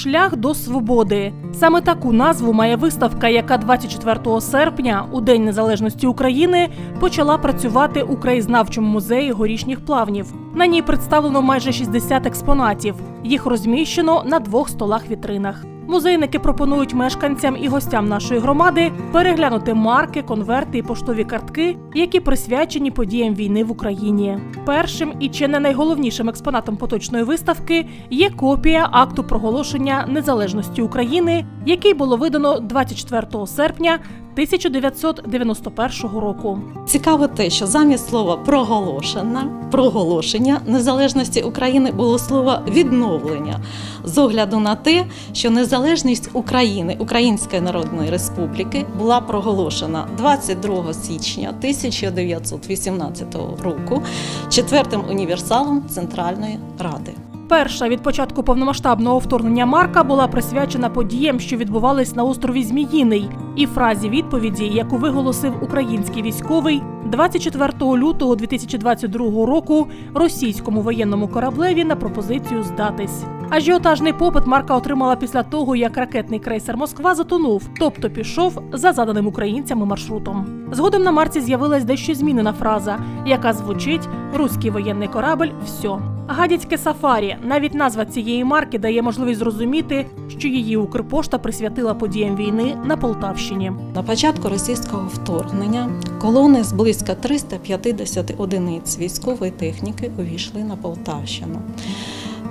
Шлях до свободи. Саме таку назву має виставка, яка 24 серпня, у День Незалежності України, почала працювати у краєзнавчому музеї горішніх плавнів. На ній представлено майже 60 експонатів. Їх розміщено на двох столах-вітринах. Музейники пропонують мешканцям і гостям нашої громади переглянути марки, конверти і поштові картки, які присвячені подіям війни в Україні. Першим і чи не найголовнішим експонатом поточної виставки є копія акту проголошення незалежності України, який було видано 24 серпня 1991 року. Цікаво те, що замість слова проголошена, проголошення незалежності України було слово відновлення з огляду на те, що незалежність України, Української Народної Республіки, була проголошена 22 січня 1918 року четвертим універсалом Центральної Ради. Перша від початку повномасштабного вторгнення Марка була присвячена подіям, що відбувались на острові Зміїний, і фразі відповіді, яку виголосив український військовий 24 лютого 2022 року російському воєнному кораблеві на пропозицію здатись. Ажіотажний попит Марка отримала після того, як ракетний крейсер Москва затонув, тобто пішов за заданим українцями маршрутом. Згодом на марці з'явилась дещо змінена фраза, яка звучить Руський воєнний корабль все. Гадяцьке сафарі. Навіть назва цієї марки дає можливість зрозуміти, що її Укрпошта присвятила подіям війни на Полтавщині. На початку російського вторгнення колони з близько 350 одиниць військової техніки увійшли на Полтавщину.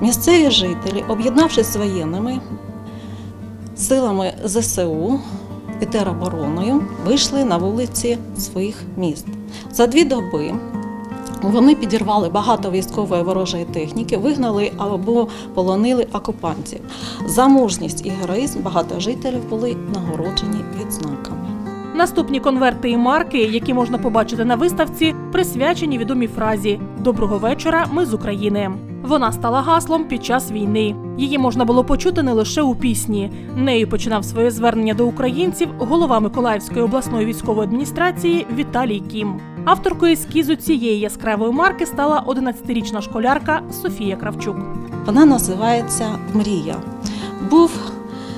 Місцеві жителі, об'єднавшись з воєнними силами ЗСУ і теробороною, вийшли на вулиці своїх міст. За дві доби вони підірвали багато військової ворожої техніки, вигнали або полонили окупантів. За мужність і героїзм багато жителів були нагороджені відзнаками. Наступні конверти і марки, які можна побачити на виставці, присвячені відомій фразі Доброго вечора. Ми з України. Вона стала гаслом під час війни. Її можна було почути не лише у пісні. Нею починав своє звернення до українців голова Миколаївської обласної військової адміністрації Віталій Кім. Авторкою ескізу цієї яскравої марки стала 11-річна школярка Софія Кравчук. Вона називається Мрія. Був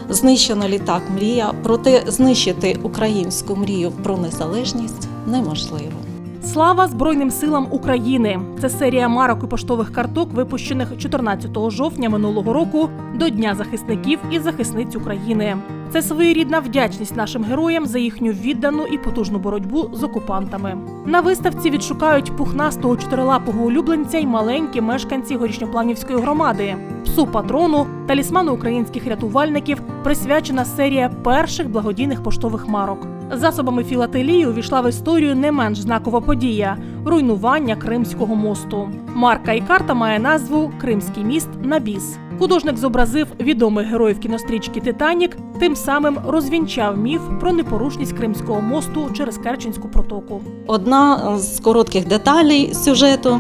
знищено літак Мрія, проте знищити українську мрію про незалежність неможливо. Слава Збройним силам України! Це серія марок і поштових карток, випущених 14 жовтня минулого року до Дня захисників і захисниць України. Це своєрідна вдячність нашим героям за їхню віддану і потужну боротьбу з окупантами. На виставці відшукають пухнастого чотирилапого улюбленця й маленькі мешканці горішньопланівської громади. Псу патрону, талісману українських рятувальників присвячена серія перших благодійних поштових марок. Засобами філателії увійшла в історію не менш знакова подія руйнування Кримського мосту. Марка і карта має назву Кримський міст на біс. Художник зобразив відомих героїв кінострічки Титанік, тим самим розвінчав міф про непорушність Кримського мосту через Керченську протоку. Одна з коротких деталей сюжету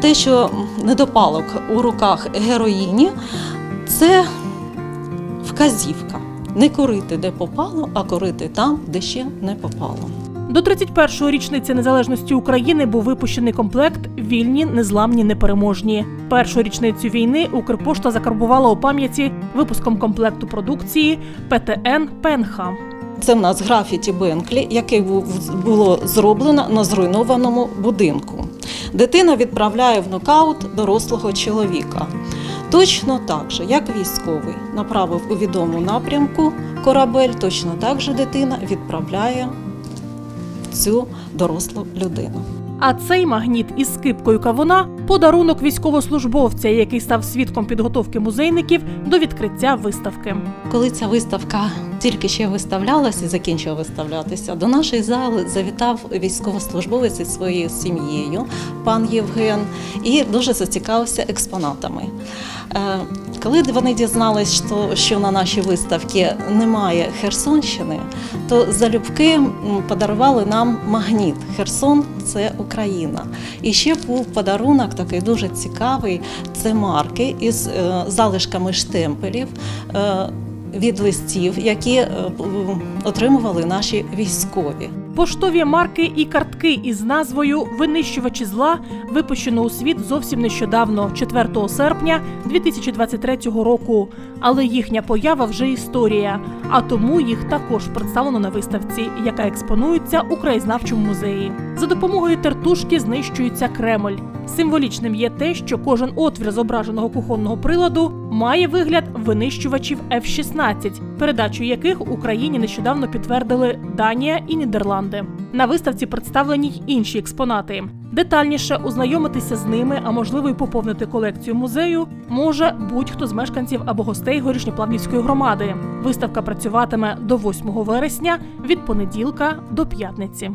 те, що недопалок у руках героїні, це вказівка. Не курити де попало, а курити там, де ще не попало. До 31-ї річниці незалежності України був випущений комплект Вільні, незламні, непереможні. Першу річницю війни Укрпошта закарбувала у пам'яті випуском комплекту продукції ПТН Пенха. Це в нас графіті Бенклі, яке був- було зроблено на зруйнованому будинку. Дитина відправляє в нокаут дорослого чоловіка. Точно так же, як військовий направив у відому напрямку корабель, точно так же дитина відправляє цю дорослу людину. А цей магніт із скипкою кавуна подарунок військовослужбовця, який став свідком підготовки музейників до відкриття виставки. Коли ця виставка тільки ще виставлялася і закінчила виставлятися, до нашої зали завітав військовослужбовець із своєю сім'єю, пан Євген, і дуже зацікавився експонатами. Е, Коли вони дізнались, що, що на нашій виставці немає Херсонщини, то залюбки подарували нам магніт. Херсон це Україна. І ще був подарунок такий дуже цікавий. Це марки із е, залишками штемпелів. е, від листів, які е, отримували наші військові. Поштові марки і картки із назвою Винищувачі зла випущено у світ зовсім нещодавно, 4 серпня 2023 року. Але їхня поява вже історія. А тому їх також представлено на виставці, яка експонується у краєзнавчому музеї. За допомогою тертушки знищується Кремль. Символічним є те, що кожен отвір зображеного кухонного приладу має вигляд винищувачів F-16, передачу яких Україні нещодавно підтвердили Данія і Нідерланди. На виставці представлені й інші експонати. Детальніше ознайомитися з ними, а можливо й поповнити колекцію музею, може будь-хто з мешканців або гостей горішньоплавнівської громади. Виставка працюватиме до 8 вересня від понеділка до п'ятниці.